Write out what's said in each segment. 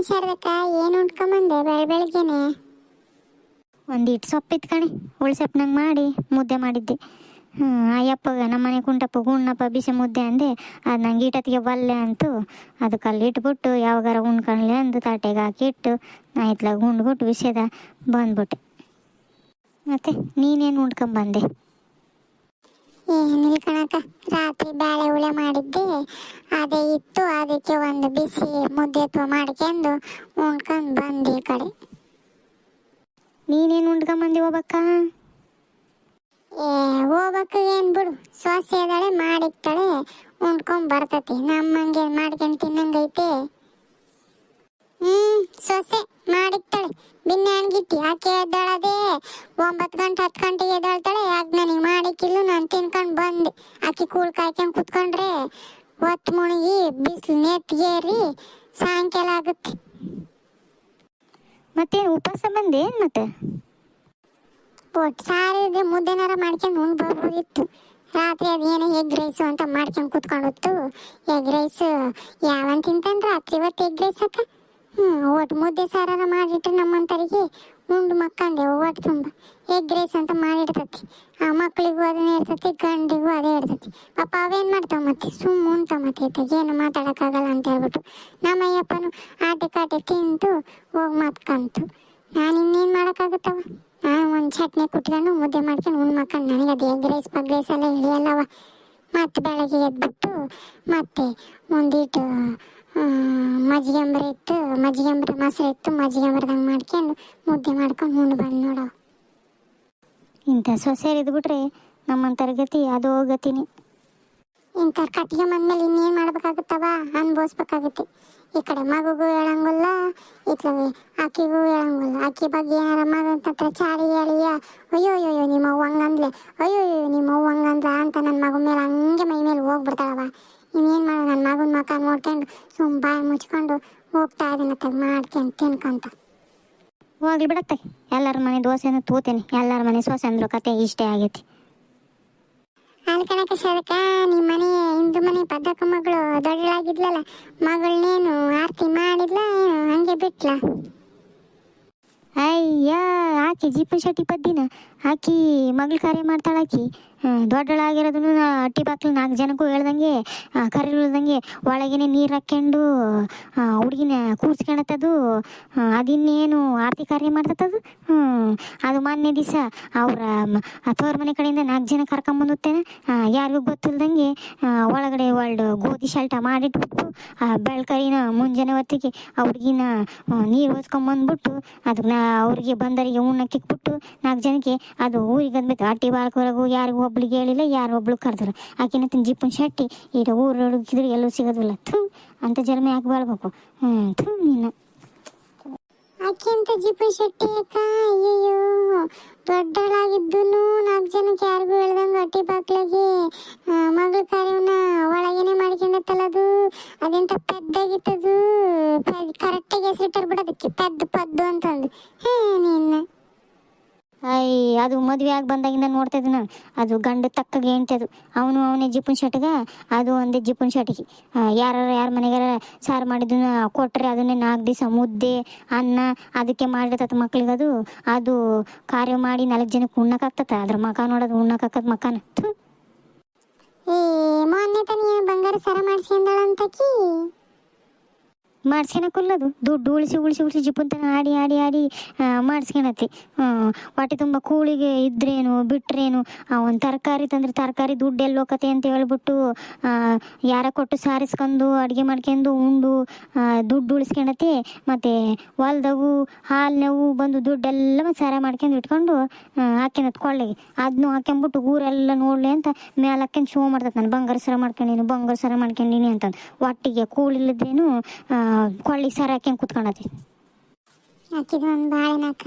ಏನ್ ಶಾರದಕ್ಕ ಏನ್ ಉಂಟ್ಕೊಂಬಂದೆ ಬೆಳ ಬೆಳಿಗ್ಗೆನೆ? ಒಂದಿಟ್ಟು ಸೊಪ್ಪಿತ್ತು ಕಣೆ ಉಳ್ಸಪ್ಪನಂಗೆ ಮಾಡಿ ಮುದ್ದೆ ಮಾಡಿದ್ದೆ. ಹ್ಞೂ ಅಯ್ಯಪ್ಪಗ ನಮ್ಮನೆ ಕುಂಟಪ್ಪ ಗುಣ್ಣಪ್ಪ ಬಿಸಿ ಮುದ್ದೆ ಅಂದೆ ಅದು ನಂಗೆ ಈಟತ್ತಿಗೆ ಬಲ್ಲೆ ಅಂತು ಅದಕ್ಕೆ ಅಲ್ಲಿ ಇಟ್ಬಿಟ್ಟು ಯಾವಾಗಾರ ಉಣ್ಕೊಳ್ಳಿ ಅಂದು ತಾಟೆಗೆ ಹಾಕಿ ಇಟ್ಟು ನಾ ಇತ್ಲಾಗ ಉಂಡ್ಬಿಟ್ಟು ವಿಷಯದ ಬಂದ್ಬಿಟ್ಟೆ. ಮತ್ತೆ ನೀನೇನು ಉಂಡ್ಕೊಂಬಂದೆ ಏನಿಲ್ಲ ಕಣಕ್ಕ ರಾತ್ರಿ ಬ್ಯಾಳೆ ಉಳೆ ಮಾಡಿದ್ದೆ ಅದೇ ಇತ್ತು ಅದಕ್ಕೆ ಒಂದು ಬಿಸಿ ಮುದ್ದೆ ಮಾಡ್ಕೊಂಡು ಉಣ್ಕೊಂಡ್ ಬಂದಿ ಈ ಕಡೆ. ನೀನೇನು ಬಂದಿ ಹೋಗ್ಬಕ್ಕ ಏ ಹೋಗಕ್ಕ ಏನ್ ಬಿಡು. ಸೊಸೆ ಇದ್ದಾಳೆ ಮಾಡಿಕ್ತಾಳೆ ಉಂಡ್ಕೊಂಡ್ ಬರ್ತತಿ. ನಮ್ಮಂಗೆ ಮಾಡ್ಕೊಂಡ್ ತಿನ್ನಂಗೈತೆ? ಹ್ಮ್ ಸೊಸೆ ಮಾಡಿಕ್ತಾಳೆ. ಬಿನ್ನೆ ಅಣ್ಗಿತ್ತಿ ಆಕೆ ಎದ್ದಾಳದೆ? ಒಂಬತ್ತು ಗಂಟೆ ಹತ್ತು ಗಂಟೆಗೆ ಎದ್ದಾಳ್ತಾಳೆ. ಯಾಕೆ ನನಗೆ ಮಾಡಿಕ್ಕಿಲ್ಲ? ನಾನು ತಿನ್ಕೊಂಡು ಬಂದೆ. ಆಕೆ ಕೂಳ್ ಕಾಯ್ಕೊಂಡ್ ಕುತ್ಕೊಂಡ್ರೆ ಹೊತ್ತು ಮುಳುಗಿ ಬಿಸಿಲು ನೆತ್ತಿಗೇರಿ ಸಾಯಂಕಾಲ ಆಗುತ್ತೆ. ಮತ್ತೆ ಉಪವಾಸ ಬಂದೆ ಏನು ಮತ್ತೆ? ಒಟ್ಟು ಇದೆ ಮುದ್ದೆನಾರ ಮಾಡ್ಕೊಂಡು ಉಂಡು ಬರ್ಬೋದಿತ್ತು. ರಾತ್ರಿ ಅದೇನು ಎಗ್ ರೈಸು ಅಂತ ಮಾಡ್ಕೊಂಡು ಕೂತ್ಕೊಂಡಿತ್ತು ಎಗ್ ರೈಸ್ ಯಾವನ್ ತಿಂತಾನೆ ರಾತ್ರಿ ಇವತ್ತು ಎಗ್ ರೈಸ್ ಅಕ್ಕ ಹ್ಞೂ ಒಟ್ಟು ಮುದ್ದೆ ಸಾರಾರ ಮಾಡಿಟ್ಟು ನಮ್ಮಂತರಿಗೆ. ಉಂಡು ಮಕ್ಕಂಡೆ ಒಟ್ಟು ತುಂಬ. ಎಗ್ ರೈಸ್ ಅಂತ ಮಾಡಿಡ್ತತಿ ಆ ಮಕ್ಕಳಿಗೂ ಅದನ್ನೇ ಇರ್ತತಿ ಗಂಡಿಗೂ ಅದೇ ಇರ್ತತಿ ಪಾಪ ಅವೇನು ಮಾಡ್ತಾವ ಮತ್ತೆ? ಸುಮ್ಮ ಉಂಟಾವ ಮತ್ತೆ ಇತ್ತಾಗ ಏನು ಮಾತಾಡೋಕ್ಕಾಗಲ್ಲ ಅಂತ ಹೇಳ್ಬಿಟ್ಟು. ನಮ್ಮ ಅಯ್ಯಪ್ಪನು ಆಟೆ ಕಾಟೆ ತಿಂತು ಹೋಗಿ ಮಾತ್ಕಂತು ನಾನು ಇನ್ನೇನು ಮಾಡೋಕ್ಕಾಗುತ್ತವ? ನಾನು ಒಂದು ಚಟ್ನಿ ಕುಟ್ಕೊಂಡು ಮುದ್ದೆ ಮಾಡ್ಕೊಂಡು ಉಣ್ಣು ಮಕ್ಕಂಡು ನನಗೆ ಅದು ಎಗ್ ರೈಸ್ ಪಗ್ ರೈಸ್ ಎಲ್ಲ ಹಿಡಿಯಲ್ಲವ. ಮತ್ತೆ ಬೆಳಗ್ಗೆ ಎದ್ಬಿಟ್ಟು ಮತ್ತೆ ಒಂದಿಟ್ಟು ಮಜ್ಜಿಗೆ ಅಂಬ್ರೆ ಇತ್ತು ಮಜ್ಜಿಗೆ ಅಂಬ್ರೆ ಮೊಸರು ಇತ್ತು ಮಜ್ಜಿಗೆ ಅಂಬ್ರದಂಗೆ ಮಾಡ್ಕೊಂಡು ಮುದ್ದೆ ಮಾಡ್ಕೊಂಡು ಉಂಡು ಬಂದು ನೋಡೋ. ಇಂಥ ಸೊಸೆಯರು ಇದ್ಬಿಟ್ರೆ ನಮ್ಮಂತರ ಗತಿ ಅದೋ ಗತಿನೇ. ಇಂಥ ಕಟ್ಟಿಗೆ ಬಂದ್ಮೇಲೆ ಇನ್ನೇನು ಮಾಡ್ಬೇಕಾಗುತ್ತವ? ಅನ್ಭವಿಸ್ಬೇಕಾಗತ್ತೆ. ಈ ಕಡೆ ಮಗುಗೂ ಹೇಳಂಗಿಲ್ಲ ಇತ್ಲಾಗೆ ಆಕಿಗೂ ಹೇಳಂಗಿಲ್ಲ. ಆಕಿ ಬಗ್ಗೆ ಏನಾರ ಮಗ ಅಂತ ಚಾಡಿ ಹೇಳಿಯ? ಅಯ್ಯೋ ಅಯ್ಯೋ ನಿಮ್ಮ ಅವ್ವ ಹಂಗಂದ್ಲೆ. ಅಯ್ಯೋ ಅಯ್ಯೋ ನಿಮ್ಮ ಅವ್ವ ಹಂಗಂದ್ಲ ಅಂತ ನನ್ನ ಮಗು ಮೇಲೆ ಹಂಗೆ ಮೈ ಮೇಲೆ ಹೋಗ್ಬಿಡ್ತಾಳವ ಇನ್ನೇನು ಮಾಡೋ ನನ್ನ ಮಗನ ಮಕ ನೋಡ್ಕೊಂಡು ಸುಮ್ ಬಾಯಿ ಮುಚ್ಕೊಂಡು ಹೋಗ್ತಾ ಇದೀನಿ ಅತ್ತಾಗ ಮಾಡ್ಕೊಂಡು ತಿನ್ಕೊಂತ. ಹೋಗ್ಲಿ ಬಿಡತ್ತೆ ಎಲ್ಲರ ಮನೆ ದೋಸೆನೂ ತೂತೇನೆ. ಎಲ್ಲರ ಮನೆ ಸೋಸೆ ಅಂದ್ರು ಕತೆ ಇಷ್ಟೇ ಆಗೈತಿ. ಅಲ್ಲಿ ಕಣಕ ಶರಕ ನಿಮ್ಮ ಮನೆ ಹಿಂದೂ ಮನೆ ಪದಕ ಮಗಳು ದೊಡ್ಡಳಾಗಿದ್ಲಲ್ಲ ಮಗಳನ್ನೇನು ಆರತಿ ಮಾಡಿದ್ಲ ಏನು ಹಂಗೆ ಬಿಟ್ಲ? ಅಯ್ಯ, ಆಕಿ ಜೀಪನ್ ಶೆಟ್ಟಿ ಪದ್ದಿನ? ಆಕಿ ಮಗಳ ಕಾರ್ಯ ಮಾಡ್ತಾಳ ಆಕಿ. ದೊಡ್ಡಳಾಗಿರೋದನ್ನು ಅಟ್ಟಿ ಬಾಕ್ಲು ನಾಲ್ಕು ಜನಕ್ಕೂ ಹೇಳ್ದಂಗೆ ಕರಿಲ್ದಂಗೆ ಒಳಗೇನೆ ನೀರು ಹಾಕ್ಕೊಂಡು ಹುಡುಗಿನ ಕೂರ್ಸ್ಕೊಳತ್ತದು ಅದಿನ್ನೇನು ಆರತಿ ಕಾರ್ಯ ಮಾಡ್ತತ್ತದು? ಹ್ಞೂ ಅದು ಮೊನ್ನೆ ದಿವಸ ಅವರ ತೋರ್ ಮನೆ ಕಡೆಯಿಂದ ನಾಲ್ಕು ಜನ ಕರ್ಕೊಂಬಂದುತ್ತೇನೆ? ಯಾರಿಗೂ ಗೊತ್ತಿಲ್ದಂಗೆ ಒಳಗಡೆ ಒಳ್ಳೆ ಗೋಧಿ ಶಲ್ಟ ಮಾಡಿಟ್ಬಿಟ್ಟು ಬೆಳ್ಕರಿನ ಮುಂಜಾನೆ ಹೊತ್ತಿಗೆ ಆ ಹುಡುಗಿನ ನೀರು ಹೊಸ್ಕೊಂಬಂದ್ಬಿಟ್ಟು ಅದನ್ನ ಅವ್ರಿಗೆ ಬಂದರಿಗೆ ಉಣ್ಣಕ್ಕೆ ಕಿಕ್ಬಿಟ್ಟು ನಾಲ್ಕು ಜನಕ್ಕೆ ಅದು ಊರಿಗೆ ಅಂದ್ಬಿಟ್ಟು ಅಟ್ಟಿ ಬಾಳ್ಕೊರಗು ಯಾರಿಗೂ ಒಬ್ಳಿಗೆ ಹೇಳಿಲ್ಲ, ಯಾರು ಒಬ್ಳು ಕರೆದ್ರು. ಆಕಿನ ತಿನ್ ಜಿಪ್ಪನ್ ಶೆಟ್ಟಿ, ಈಗ ಊರು ಹುಡುಕಿದ್ರೆ ಎಲ್ಲೂ ಸಿಗೋದಿಲ್ಲ. ಥೂ, ಅಂತ ಜನ್ಮ ಯಾಕೆ ಬಾಳ್ಬೇಕು ಥೂ, ನೀನು. ಅಕ್ಕಿಂತ ಜಿಪು ಶೆಟ್ಟಿ ಅಕ್ಕ, ಅಯ್ಯಯ್ಯೋ. ದೊಡ್ಡಳಾಗಿದ್ದು ನಾಲ್ಕು ಜನಕ್ಕೆ ಯಾರಿಗೂ ಹೇಳ್ದಂಗೆ ಹೊಟ್ಟಿ ಬಾಕ್ಲಾಗಿ ಮಗಳ ಕಾರ್ಯವನ್ನ ಒಳಗೇನೆ ಮಾಡ್ಕೊಂಡತ್ತಲ್ಲ ಅದು. ಅದೆಂತ ಪೆದ್ದಾಗಿತ್ತದು. ಕರೆಕ್ಟಾಗಿ ಹೆಸರಿಟ್ಟರ್ ಬಿಡೋದಕ್ಕೆ ಪೆದ್ದು ಪದ್ದು ಅಂತಂದು. ಹೇ, ನಿನ್ನ. ಅಯ್ಯ ಅದು ಮದುವೆ ಆಗಿ ಬಂದಾಗಿಂದ ನೋಡ್ತಾ ನಾನು. ಅದು ಗಂಡ ತಕ್ಕಗೆ ಹೆಂಡ್ತಿ ಅವನು ಅವನೇ ಜಿಪ್ಪನ್ ಶರ್ಟ್ಗ, ಅದು ಒಂದೇ ಜಿಪ್ಪನ್ ಶರ್ಟಿಗೆ. ಯಾರು ಯಾರ ಮನೆಗಾರ ಸಾರು ಮಾಡಿದ್ದನ್ನ ಕೊಟ್ಟರೆ ಅದನ್ನೇ ನಾಲ್ಕು ದಿವಸ ಮುದ್ದೆ, ಅನ್ನ, ಅದಕ್ಕೆ ಮಾಡಿರ್ತದ ಮಕ್ಳಿಗೆ ಅದು. ಅದು ಕಾರ್ಯ ಮಾಡಿ ನಾಲ್ಕು ಜನಕ್ಕೆ ಉಣ್ಣಕ್ಕಾಗ್ತತ ಅದ್ರ ಮಕ ನೋಡೋದು ಉಣ್ಣಕ್ಕಾಕದ ಮಕನ. ಮೊನ್ನೆ ತನಿಯ ಬಂಗಾರ ಸರ ಮಾಡಿಸ್ಕೊಂಡಳಂತಕಿ ಮಾಡಿಸ್ಕೊಳಕ್ಕಲ್ಲದು ದುಡ್ಡು ಉಳಿಸಿ ಉಳಿಸಿ ಉಳಿಸಿ ಜಿಪ್ಪುಂತನ ಆಡಿ ಆಡಿ ಆಡಿ ಮಾಡಿಸ್ಕೊಳತಿ ಹೊಟ್ಟೆ ತುಂಬ ಕೂಳಿಗೆ ಇದ್ರೇನು, ಬಿಟ್ರೇನು ಒಂದು ತರಕಾರಿ ತಂದ್ರೆ ತರಕಾರಿ ದುಡ್ಡು ಎಲ್ಲಿ ಹೋಗತ್ತೆ ಅಂತ ಹೇಳ್ಬಿಟ್ಟು ಯಾರ ಕೊಟ್ಟು ಸಾರಿಸ್ಕೊಂಡು ಅಡುಗೆ ಮಾಡ್ಕೊಂಡು ಉಂಡು ದುಡ್ಡು ಉಳಿಸ್ಕೊಳತಿ ಮತ್ತು ಹೊಲ್ದವು ನೆವು ಬಂದು ದುಡ್ಡೆಲ್ಲ ಮತ್ತೆ ಸಾರ ಮಾಡ್ಕೊಂಡು ಇಟ್ಕೊಂಡು ಹಾಕ್ಯನತ್ ಕೊಳ್ಳೆಗೆ ಅದನ್ನು ಹಾಕ್ಕೊಂಬಿಟ್ಟು ಊರೆಲ್ಲ ನೋಡಲಿ ಅಂತ ಮೇಲೆ ಹಾಕ್ಯಂಡು ಶೋ ಮಾಡ್ತದೆ ನಾನು. ಬಂಗಾರ ಸರ ಮಾಡ್ಕೊಂಡಿನಿ, ಬಂಗಾರ ಸರ ಮಾಡ್ಕೊಂಡಿನಿ ಅಂತಂದು. ಒಟ್ಟಿಗೆ ಕೂಳಿಲ್ಲದೇನು ಕೊಳ್ಳಿ ಸರ್ ಹಾಕಿ ಕುತ್ಕೊಂಡತಿ? ಹಾಕಿದ ಒಂದು ಬಾಳೆನಕ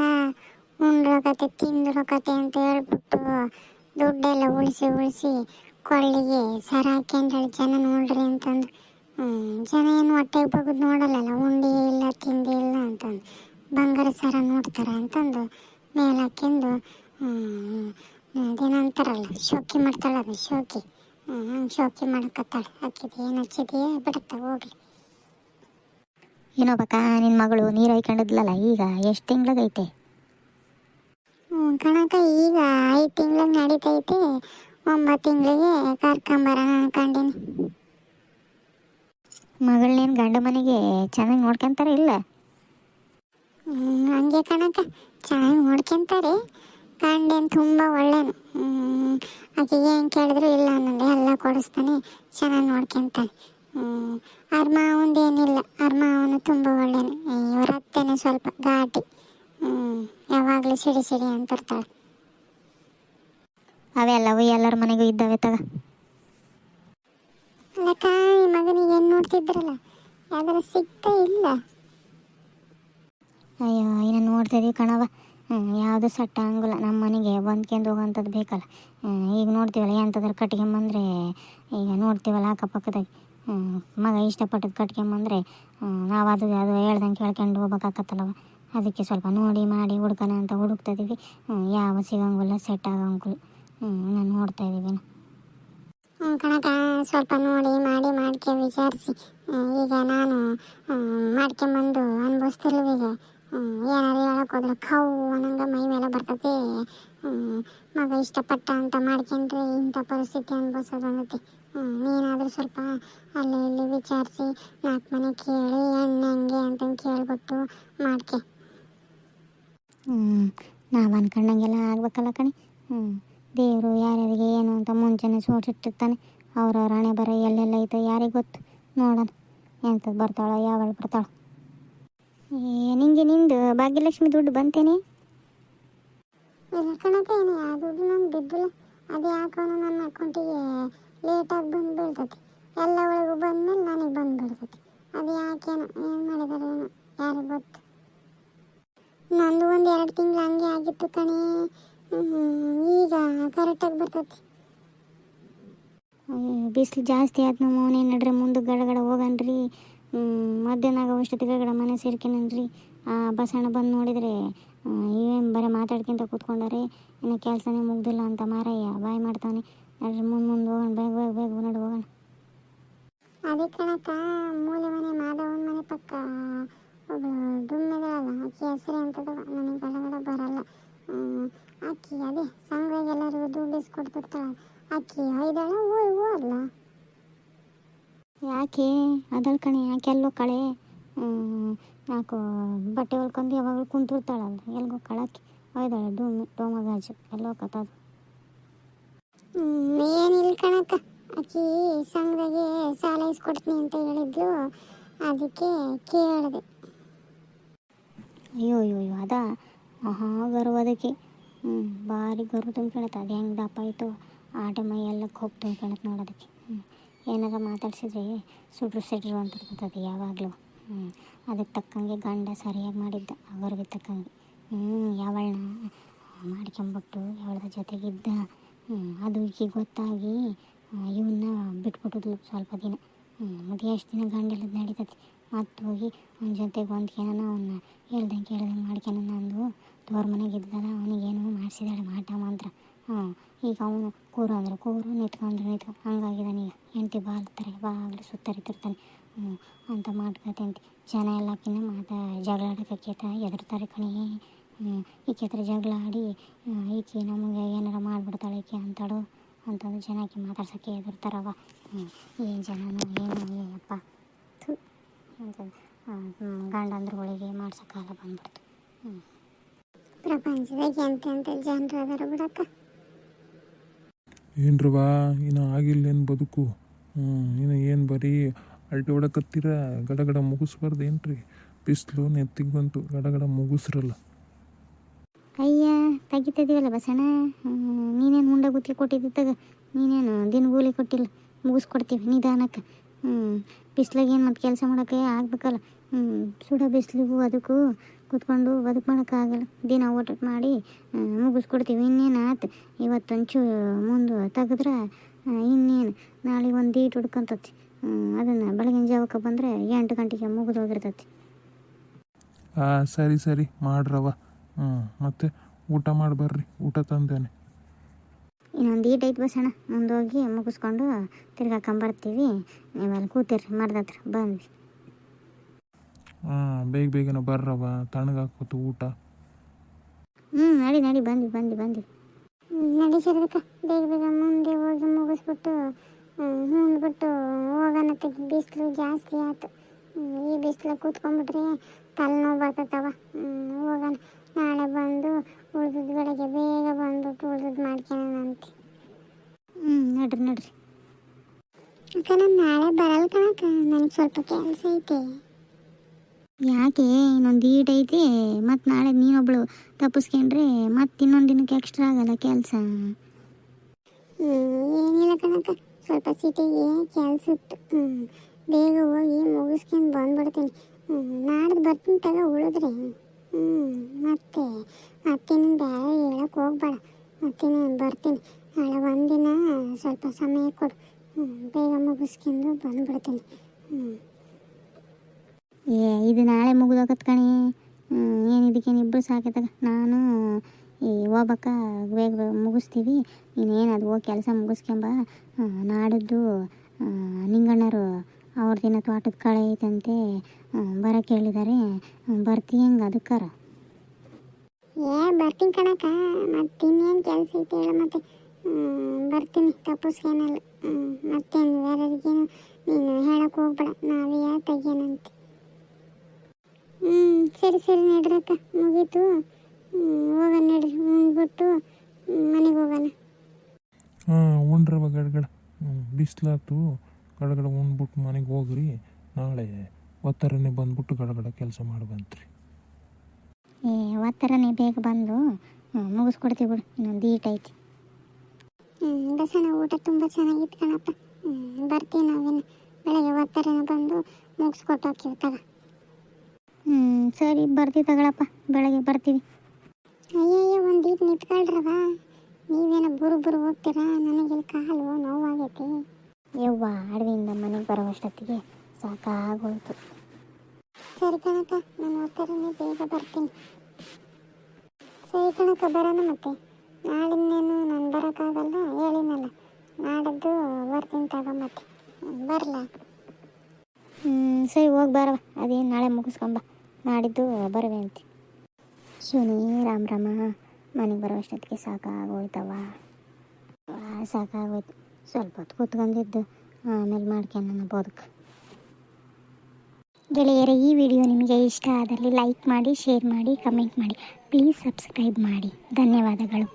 ಉಂಡ್ರೋಗತ್ತೆ ತಿಂದ್ರೋಗತ್ತೆ ಅಂತ ಹೇಳ್ಬಿಟ್ಟು ದುಡ್ಡೆಲ್ಲ ಉಳಿಸಿ ಉಳಿಸಿ ಕೊಳ್ಳಿಗೆ ಸರ ಹಾಕ್ಯಂಡ್ರೆ ಜನ ನೋಡ್ರಿ ಅಂತಂದು. ಜನ ಏನು ಹೊಟ್ಟೆಗೆ ಬಗ್ದು ನೋಡಲ್ಲಲ್ಲ, ಉಂಡಿ ಇಲ್ಲ, ತಿಂಡಿ ಇಲ್ಲ ಅಂತಂದು. ಬಂಗಾರ ಸರ ನೋಡ್ತಾರೆ ಅಂತಂದು ಮೇಲೆ ಹಾಕ್ಯಂದು ಅದೇನಂತಾರಲ್ಲ ಶೋಕಿ ಮಾಡ್ತಾಳೆ ಅದು ಶೋಕಿ. ಹಂಗೆ ಶೋಕಿ ಮಾಡಕತ್ತಾಳೆ. ಹಾಕಿದೆ ಏನು ಹಚ್ಚಿದೆಯೇ? ಬಿಡುತ್ತೆ, ಹೋಗ್ಲಿ. ಏನೋ ಬಕ್ಕ ನಿನ್ನ ಮಗಳು ನೀರು ಹಾಯ್ಕೊಂಡಿದ್ಲಲ್ಲ ಈಗ ಎಷ್ಟು ತಿಂಗ್ಳಾಗೈತೆ? ಹ್ಞೂ ಕಣಕ ಈಗ ಐದು ತಿಂಗ್ಳಿಗೆ ನಡೀತೈತೆ. ಒಂಬತ್ತು ತಿಂಗಳಿಗೆ ಕರ್ಕೊಂಬರೋಣ ಅನ್ಕೊಂಡಿನಿ. ಮಗಳನ್ನೇನು ಗಂಡ ಮನೆಗೆ ಚೆನ್ನಾಗಿ ನೋಡ್ಕೊಂತಾರೆ ಇಲ್ಲ? ಹಂಗೆ ಕಣಕ ಚೆನ್ನಾಗಿ ನೋಡ್ಕೊಂತಾರೆ. ಗಂಡೇನು ತುಂಬ ಒಳ್ಳೇನು. ಆಕೆಗೆ ಏನು ಕೇಳಿದ್ರು ಇಲ್ಲ ಅನ್ನೋದು ಎಲ್ಲ ಕೊಡಿಸ್ತಾನೆ ಚೆನ್ನಾಗಿ ನೋಡ್ಕೊಂತಾನೆ. ಹ್ಮ್, ಅವ್ರ ಅರ್ಮ ಅವನು ತುಂಬ ಒಳ್ಳೆಯನು ಇವರ ಅತ್ತೆನೇ ಸ್ವಲ್ಪ ಘಾಟಿ ಯಾವಾಗಲೂ ಸಿಡಿ ಸಿಡಿ ಅಂತಿರ್ತಾಳೆ. ಅವೆಲ್ಲವೂ ಎಲ್ಲರ ಮನೆಗೂ ಇದ್ದಾವೆ ತಗ. ಅಲ್ಲಕ್ಕ ಈ ಮಗನಿಗೆ ಏನು ನೋಡ್ತಿದ್ರಲ್ಲ? ಯಾವ್ದಾರ ಸಿಗ್ತಾ ಇಲ್ಲ. ಅಯ್ಯೋ ಇನ್ನು ನೋಡ್ತಿದ್ದೀವಿ ಕಣವ ಯಾವುದು ಸಟ್ಟ ಹಂಗಿಲ್ಲ. ನಮ್ಮ ಮನೆಗೆ ಬಂದ್ಕೊಂಡು ಹೋಗೋಂಥದ್ದು ಬೇಕಲ್ಲ. ಈಗ ನೋಡ್ತೀವಲ್ಲ ಎಂಥದ್ರ ಕಟ್ಕೊಂಬಂದ್ರೆ ಈಗ ನೋಡ್ತೀವಲ್ಲ ಅಕ್ಕಪಕ್ಕದಾಗೆ. ಮಗ ಇಷ್ಟಪಟ್ಟದ್ದು ಕಟ್ಕೊಂಬಂದ್ರೆ ನಾವು ಅದು ಅದು ಹೇಳ್ದಂಗೆ ಕೇಳ್ಕೊಂಡು ಹೋಗ್ಬೇಕಾಕತ್ತಲ್ಲವ. ಅದಕ್ಕೆ ಸ್ವಲ್ಪ ನೋಡಿ ಮಾಡಿ ಹುಡ್ಕೋಣ ಅಂತ ಹುಡುಕ್ತಿದ್ದೀವಿ ಯಾವ ಸಿಗಂಗಿಲ್ಲ ಸೆಟ್ ಆಗಂಗಿಲ್ಲ. ನಾನು ನೋಡ್ತಾ ಇದ್ದೀವಿ ಕಣಕ ಸ್ವಲ್ಪ ನೋಡಿ ಮಾಡಿ ಮಾಡ್ಕೆ ವಿಚಾರಿಸಿ. ಈಗ ನಾನು ಮಾಡ್ಕೊಂಬಂದು ಅನ್ಭವಿಸ್ತಿರ್ಲೀಗ ಏನಾರು ಹೇಳಕ್ಕೆ ಹೋದ್ರೆ ಕವು ಅನ್ನಂಗ ಮೈ ಮೇಲೆ ಬರ್ತತಿ ಮಗ ಇಷ್ಟಪಟ್ಟ ಅಂತ ಮಾಡ್ಕೊಂಡ್ರೆ ಇಂಥ ಪರಿಸ್ಥಿತಿ ಅನ್ಭವಿಸೋದು ಅನ್ನತಿ ನೀನಾದರೂ ಸ್ವಲ್ಪ ಅಲ್ಲಿ ಇಲ್ಲಿ ವಿಚಾರಿಸಿ ನಾಲ್ಕು ಮನೆ ಕೇಳಿ ಹೆಣ್ಣು ಹೆಂಗೆ ಅಂತ ಕೇಳ್ಬಿಟ್ಟು ಮಾಡ್ಕೆ. ಹ್ಞೂ ನಾವು ಅನ್ಕೊಂಡಂಗೆಲ್ಲ ಆಗ್ಬೇಕಲ್ಲ ಕಣೆ. ಹ್ಞೂ ದೇವರು ಯಾರ್ಯಾರಿಗೆ ಏನು ಅಂತ ಮುಂಚೆನೆ ಸೋಚಿಟ್ಟಿರ್ತಾನೆ. ಅವ್ರವ್ರ ಹಣೆ ಬರ ಎಲ್ಲೆಲ್ಲ ಐತೆ ಯಾರಿಗೆ ಗೊತ್ತು? ನೋಡೋಣ ಎಂಥದ್ದು ಬರ್ತಾಳೋ ಯಾವಾಗ ಬರ್ತಾಳೋ. ಏ ನಿಂಗೆ ನಿಂದು ಭಾಗ್ಯಲಕ್ಷ್ಮಿ ದುಡ್ಡು ಬಂತೇನೆ? ಇಲ್ಲ ಕಣಕ್ಕೆ ಏನು ಯಾವ ದುಡ್ಡು ನಾನು ಬಿದ್ದಿಲ್ಲ. ಅದು ಯಾಕವನು ನನ್ನ ಅಕೌಂಟಿಗೆ ಲೇಟಾಗಿ ಬಂದು ಬೀಳ್ತೈತಿ ಎಲ್ಲ ಒಳಗೂ ಬಂದ್ಮೇಲೆ ನನಗೆ ಬಂದು ಬೀಳ್ತೈತಿ ಅದು ಯಾಕೇನೋ ಏನು ಮಾಡಿದಾರೆ ಏನೋ, ಯಾರಿಗೆ ಗೊತ್ತು. ನಂದು ಒಂದು ಎರಡು ತಿಂಗಳು ಹಂಗೆ ಆಗಿತ್ತು ಕಣೆ. ಈಗ ಕರೆಕ್ಟಾಗಿ ಬರ್ತೈತಿ ಬಿಸಿಲು ಜಾಸ್ತಿ ಆಯ್ತು ನಮ್ಮ ಮನೆ, ನಡ್ರೆ ಮುಂದೆ ಗಡಗಡ ಹೋಗನ್ರಿ. ಮಧ್ಯಾಹ್ನಾಗ ಔಷಧಿ ಗಡಗಡ ಮನೆ ಸೇರ್ಕಿನನ್ರಿ. ಆ ಬಸಣ್ಣ ಬಂದು ನೋಡಿದರೆ ಇವೇನು ಬರೀ ಮಾತಾಡ್ಕೊಂತ ಕೂತ್ಕೊಂಡಾರೆ, ಇನ್ನು ಕೆಲಸನೇ ಮುಗ್ದಿಲ್ಲ ಅಂತ ಮಾರಯ್ಯ, ಬಾಯ್ ಮಾಡ್ತಾನೆ. ನಡ್ರಿ ಮುಂದೆ ಮುಂದೆ ಹೋಗೋಣ ಬೇಗ ಬೇಗ ಬೇಗ ನಡು ಹೋಗೋಣ. ಅದೇ ಕಣಕ್ಕ ಮೂಲೆ ಮನೆ ಮಾಧವನ ಮನೆ ಪಕ್ಕ ಒಬ್ಬಳು ಡುಮ್ಮಿದಾಳಲ್ಲ ಆಕಿ ಹೆಸರು ಅಂತದವ ನನಗೆ ಗಡಗಡ ಬರಲ್ಲ. ಆಕಿ ಅದೇ ಸಂಘದಾಗ ಎಲ್ಲರಿಗೂ ದುಡ್ಡು ಇಸ್ಕೊಡ್ತಿರ್ತಾಳ ಆಕಿ ಐದಾಳ ಓಯ್ ಓದ್ಲ ಯಾಕೆ? ಅದಲ್ ಕಣೆ ಯಾಕೆ ಎಲ್ಲೋ ಕಳೆ? ಯಾಕೋ ಬಟ್ಟೆ ಹೊಲ್ಕೊಂಡು ಯಾವಾಗಲೂ ಕುಂತಿರ್ತಾಳಲ್ಲ ಎಲ್ಗೋ ಕಳಕ್ಕೆ. ಒಯ್ದಾಳೆ ಡೂಮಿ ಡೋಮಗಾಜು ಎಲ್ಲೋ ಕತ್ತದು ಏನಿಲ್ಲ ಕಣಕ್ಕ. ಆಕಿ ಸಂಘದಾಗೆ ಸಾಲ ಇಸ್ಕೊಡ್ತೀನಿ ಅಂತ ಹೇಳಿದ್ಲು. ಅದಕ್ಕೆ ಕೇಳಿದೆ. ಅಯ್ಯೋ ಅಯ್ಯೋ ಅಯ್ಯೋ, ಅದ ಮಹಾ ಗರ್ವ ಅದಕ್ಕೆ. ಹ್ಞೂ ಭಾರಿ ಗರ್ವ ತುಂಬ್ಕೊಳತ್ತೆ ಅದು ಹೆಂಗೆ ದಪ್ಪ ಆಯಿತು. ಆಟ ಮೈ ಎಲ್ಲ ಕೊಬ್ಬು ತುಂಬ್ಕೊಳತ್ತೆ ನೋಡೋದಕ್ಕೆ ಹ್ಞೂ ಏನಾರ ಮಾತಾಡ್ಸಿದ್ರೆ ಸುಡ್ರು ಸಿಡ್ರು ಅಂತ ಇರ್ತದೆ ಯಾವಾಗಲೂ. ಹ್ಞೂ ಅದಕ್ಕೆ ತಕ್ಕಂಗೆ ಗಂಡ ಸರಿಯಾಗಿ ಮಾಡಿದ್ದ. ಆ ತಕ್ಕಂಗೆ. ಹ್ಞೂ ಯಾವಳನ್ನ ಮಾಡ್ಕೊಂಬಿಟ್ಟು ಯಾವಳ ಜೊತೆಗಿದ್ದ. ಅದು ಈಕೆ ಗೊತ್ತಾಗಿ ಇವನ್ನ ಬಿಟ್ಬಿಟ್ಟಿದ್ಲು ಸ್ವಲ್ಪ ದಿನ. ಮತ್ತು ಎಷ್ಟು ದಿನ ಗಂಡೆಲ್ಲ ನಡೀತೈತಿ? ಮತ್ತೆ ಹೋಗಿ ಅವನ ಜೊತೆಗೆ ಹೊಂದ್ಕೇನ ಅವನ್ನ ಹೇಳ್ದಂಗೆ ಕೇಳ್ದಂಗೆ ಮಾಡ್ಕ್ಯಾನ ಅಂದು ತೋರ್ ಮನೆಗೆ ಇದ್ದಲ್ಲ ಅವನಿಗೇನೋ ಮಾಡಿಸಿದಾಳೆ ಮಾಟ ಮಂತ್ರ. ಹಾಂ ಈಗ ಅವನು ಕೂರು ಅಂದ್ರೆ. ಕೂರು, ನಿಂತ್ಕೊಂಡ್ರೆ ನಿಂತ್ಕೊ ಹಂಗಾಗಿದ್ದಾನೆ ಈಗ. ಹೆಂಡತಿ ಬಾಲ್ತಾರೆ ಬಾಗ್ಲು ಸುತ್ತರಿತಿರ್ತಾನೆ. ಹ್ಞೂ ಅಂತ ಮಾಡ್ಕೊತಂತೆ ಜನ ಎಲ್ಲಕ್ಕಿನ್ನ ಮಾತಾ ಜಗಳ ಆಡೋದಕ್ಕೆ ಎದುರ್ತಾರೆ ಕಣೇ. ಈಕೆ ಹತ್ರ ಜಗಳ ಆಡಿ ಈಕೆ ನಮಗೆ ಏನಾರ ಮಾಡಿಬಿಡ್ತಾಳೆ ಈಕೆ ಅಂತಾಳು. ಅಂತಂದು ಜನಕ್ಕೆ ಮಾತಾಡ್ಸೋಕ್ಕೆ ಎದುರ್ತಾರವ ಹ್ಞೂ ಏನು ಜನನೋ ಏನು ಏನಪ್ಪ ಥು. ಅಂತಂದು ಗಂಡಂದ್ರುಗಳಿಗೆ ಮಾಡ್ಸೋ ಕಾಲ ಬಂದ್ಬಿಡ್ತು. ಹ್ಞೂ ಪ್ರಪಂಚದಾಗ ಆಗಿಲ್ಲ ಜನರು ಅದಾರ ಬಿಡಕ್ಕ. ಏನ್ರವಾ ಇನ್ನು ಆಗಿಲ್ಲೇನು ಬದುಕು? ಹ್ಞೂ ಇನ್ನು ಏನು ಬರೀ ಅಲ್ಟಿ ಹೊಡಕತ್ತೀರ? ಗಡಗಡ ಮುಗಿಸ್ಬಾರ್ದು ಏನ್ರಿ ಬಿಸಿಲು ನೆತ್ತಿಗೆ ಬಂತು. ಗಡಗಡ ಮುಗಿಸ್ರಲ್ಲ. ಅಯ್ಯ, ತೆಗಿತಿದ್ದೀವಲ್ಲ ಬಸಣ್ಣ? ನೀನೇನು ಮುಂಡೆ ಗುತ್ತಿಗೆ ಕೊಟ್ಟಿದ್ದು ತಗ? ನೀನೇನು ದಿನಗೂಲಿ ಕೊಟ್ಟಿಲ್ಲ? ಮುಗಿಸ್ಕೊಡ್ತೀವಿ ನಿಧಾನಕ್ಕೆ. ಹ್ಞೂ ಬಿಸ್ಲಾಗೇನು ಮತ್ತು ಕೆಲಸ ಮಾಡೋಕ್ಕೆ ಆಗ್ಬೇಕಲ್ಲ? ಹ್ಞೂ ಸುಡೋ ಬಿಸಿಲಿಗೂ ಅದಕ್ಕೂ ಕೂತ್ಕೊಂಡು ಬದುಕು ಮಾಡೋಕ್ಕಾಗಲ್ಲ. ದಿನ ಓಟ ಮಾಡಿ ಮುಗಿಸ್ಕೊಡ್ತೀವಿ. ಇನ್ನೇನು ಆತು? ಇವತ್ತೊಂಚು ಮುಂದೆ ತೆಗೆದ್ರೆ ಇನ್ನೇನು? ನಾಳೆ ಒಂದು ಈಟ್ ಹುಡ್ಕೊಂತತಿ. ಅದನ್ನು ಬೆಳಗಿನ ಜಾವಕ್ಕೆ ಬಂದರೆ ಎಂಟು ಗಂಟೆಗೆ ಮುಗಿದು ಹೋಗಿರ್ತೈತಿ. ಹಾಂ ಸರಿ ಸರಿ. ಮಾಡ್ರವ ಹ್ಞೂ ಮತ್ತೆ ಊಟ ಮಾಡಿ ಬರ್ರಿ. ಊಟ ತಂದೇನೆ. ಇನ್ನೊಂದು ಈಟ್ ಐತೆ ಬಸ್ ಮುಂದೆ ಹೋಗಿ ಮುಗಿಸ್ಕೊಂಡು ತಿರ್ಗಾಕೊಂಬರ್ತೀವಿ ನೀವು ಅಲ್ಲಿ ಕೂತಿರಿ ಮರದ ಹತ್ರ ಬಂದ್ವಿ ಹಾಂ ಬೇಗ ಬೇಗನೆ ಬರ್ರವ ತಣ್ಣಗಾಕೋತು ಊಟ. ಹ್ಞೂ ನಡಿ ನಡಿ ಬಂದ್ವಿ ಬಂದ್ವಿ ಬಂದ್ವಿ. ನಡಿ ಸರದಕ್ಕ ಬೇಗ ಬೇಗ ಮುಂದೆ ಹೋಗಿ ಮುಗಿಸ್ಬಿಟ್ಟು ಮುಂದ್ಬಿಟ್ಟು ಹೋಗೋಣತ್ತೆ ಬಿಸಿಲು ಜಾಸ್ತಿ ಆಯ್ತು. ಈ ಬಿಸಿಲು ಕೂತ್ಕೊಂಡ್ಬಿಟ್ರೆ ತಲೆನೋವು ಬರ್ತದವ ಹೋಗೋಣ. ನಾಳೆ ಬಂದು ಉಳ್ದದ್ದು ಬೆಳಗ್ಗೆ ಬೇಗ ಬಂದ್ಬಿಟ್ಟು ಉಳ್ದದ್ದು ಮಾಡ್ಕೊಳ್ಳೋಣ ಅಂತ. ಹ್ಞೂ ನಡ್ರಿ ನಡ್ರಿ. ಅಕ್ಕ ನಾನು ನಾಳೆ ಬರಲ್ಲ ಕಣಕ್ಕ. ನನಗೆ ಸ್ವಲ್ಪ ಕೆಲಸ ಐತೆ. ಯಾಕೆ? ಇನ್ನೊಂದು ಈಟ್ ಐತಿ. ಮತ್ತು ನಾಳೆ ನೀನೊಬ್ಳು ತಪ್ಪಿಸ್ಕೊಂಡ್ರೆ ಮತ್ತೆ ಇನ್ನೊಂದು ದಿನಕ್ಕೆ ಎಕ್ಸ್ಟ್ರಾ ಆಗಲ್ಲ ಕೆಲಸ? ಏನಿಲ್ಲ ಕಣಕ್ಕ. ಸ್ವಲ್ಪ ಸಿಟಿಗೆ ಕೆಲಸ ಇತ್ತು. ಹ್ಮ್, ಬೇಗ ಹೋಗಿ ಮುಗಿಸ್ಕೊಂಡು ಬಂದ್ಬಿಡ್ತೀನಿ. ಹ್ಮ್, ನಾಡ್ದು ಬರ್ತೀನಿ ತಗ ಉಳಿದ್ರೆ. ಹ್ಞೂ ಮತ್ತೆ ಅತ್ತಿನ ಬೇರೆ ಹೇಳಕ್ಕೆ ಹೋಗ್ಬೇಡ. ಅತ್ತಿನ ಬರ್ತೀನಿ. ನಾಳೆ ಒಂದಿನ ಸ್ವಲ್ಪ ಸಮಯ ಕೊಡು. ಬೇಗ ಮುಗಿಸ್ಕೊಂಡು ಬಂದ್ಬಿಡ್ತೀನಿ. ಹ್ಞೂ ಏ, ಇದು ನಾಳೆ ಮುಗಿದೋಗತ್ ಕಣಿ. ಏನು ಇದಕ್ಕೇನು ಇಬ್ಬರು ಸಾಕಿದಾಗ ನಾನು ಈ ಹೋಗ್ಬೇಕ ಬೇಗ ಮುಗಿಸ್ತೀವಿ. ನೀನೇನು ಅದು ಹೋಗಿ ಕೆಲಸ ಮುಗಿಸ್ಕೊಂಬ. ನಾಡಿದ್ದು ನಿಂಗಣ್ಣರು ಅವ್ರ ದಿನ ತೋಟದ ಕಳೆ ಐತಂತೆ ಬರ ಕೇಳಿದ್ದಾರೆ ಬರ್ತಿ ಹೆಂಗೆ ಅದಕ್ಕಾರ ಏ ಬರ್ತೀನಿ ಕಣಕ್ಕ ಮತ್ತೆ ಇನ್ನೇನು ಕೆಲಸ ಐತೆ ಹೇಳ ಮತ್ತೆ. ಬರ್ತೀನಿ ತಪ್ಪಿಸ್ಕೇನಲ್ಲ ಮತ್ತೆ ಬೇರೆಯವ್ರಿಗೇನು ನೀನು ಹೇಳಕ್ಕೆ ಹೋಗ್ಬೇಡ ನಾವೇ ತೆಗಿಯೋಣಂತೆ ಹ್ಞೂ ಸರಿ ಸರಿ ನಡ್ರಕ್ಕ ಮುಗೀತು. ಹೋಗೋಣ ನಡ್ರಿ ಉಂಡ್ಬಿಟ್ಟು ಮನೆಗೆ ಹೋಗೋಣ. ಹಾಂ ಉಂಡ್ರವ ಗಡ್ಗಡ. ಬಿಸಿಲಾತು. ಗಡಗಡ ಉಂಡ್ಬಿಟ್ಟು ಮನೆಗೆ ಹೋಗ್ರಿ ನಾಳೆ ಒತ್ತರನೇ ಬಂದ್ಬಿಟ್ಟು ಗಡಗಡ ಕೆಲಸ ಮಾಡ್ಬಂತ್ರಿ ಏ ಒತ್ತರನೇ ಬೇಗ ಬಂದು ಮುಗಿಸ್ಕೊಡ್ತೀವಿ ಬಿಡು ಇನ್ನೊಂದು ಈಟ್ ಐತಿ. ಹ್ಮ್, ಬಸಣ್ಣ ಊಟ ತುಂಬ ಚೆನ್ನಾಗಿತ್ತು ಕಣಪ್ಪ. ಬರ್ತೀವಿ ನಾವೇನು ಬೆಳಗ್ಗೆ ಒತ್ತರನ ಬಂದು ಮುಗಿಸ್ಕೊಟ್ಟು ಹೋಗ್ತೀವಿ ತಗ. ಹ್ಞೂ ಸರಿ ಬರ್ತೀವಿ ತಗೊಳಪ್ಪ ಬೆಳಗ್ಗೆ ಬರ್ತೀವಿ. ಅಯ್ಯಯ್ಯ ಒಂದು ಈಟ್ ನಿಂತ್ಕೊಳ್ರವ ನೀವೇನೋ ಬುರು ಬುರು ಹೋಗ್ತೀರಾ? ನನಗೆ ಕಾಲು ನೋವಾಗೈತೆ. ಯವ್ವ ಅಡವಿಯಿಂದ ಮನೆಗೆ ಬರೋವಷ್ಟೊತ್ತಿಗೆ ಸಾಕಾಗೋಯ್ತು. ಸರಿ ಕಣಕ ನಾನು ಹೋಗ್ತಾರನೇ ಬೇಗ ಬರ್ತೀನಿ. ಸರಿ ಕಣಕ ಬರೋಣ ಮತ್ತೆ. ನಾಳಿನೇನು ನಾನು ಬರೋಕ್ಕಾಗಲ್ಲ ಹೇಳಿನಲ್ಲ ನಾಡದ್ದು ಬರ್ತೀನಿ ತಗೋ ಮತ್ತೆ. ಬರಲ? ಹ್ಞೂ ಸರಿ ಹೋಗಿ ಬರವ ಅದೇನು ನಾಳೆ ಮುಗಿಸ್ಕೊಂಬ. ನಾಡಿದ್ದು ಬರುವೆ ಅಂತ. ಶಿವನಿ ರಾಮ ರಾಮ. ಮನೆಗೆ ಬರೋವಷ್ಟೊತ್ತಿಗೆ ಸಾಕಾಗೋಯ್ತವ ವಾ, ಸಾಕಾಗೋಯ್ತು. ಸ್ವಲ್ಪ ಹೊತ್ತು ಕೂತ್ಕೊಂಡಿದ್ದು, ಆಮೇಲೆ ಮಾಡ್ಕೊಂಡು ಬದುಕು ಗೆಳೆಯರೇ, ಈ ವಿಡಿಯೋ ನಿಮಗೆ ಇಷ್ಟ ಆದಲ್ಲಿ ಲೈಕ್ ಮಾಡಿ, ಶೇರ್ ಮಾಡಿ, ಕಮೆಂಟ್ ಮಾಡಿ. ಪ್ಲೀಸ್ ಸಬ್ಸ್ಕ್ರೈಬ್ ಮಾಡಿ. ಧನ್ಯವಾದಗಳು.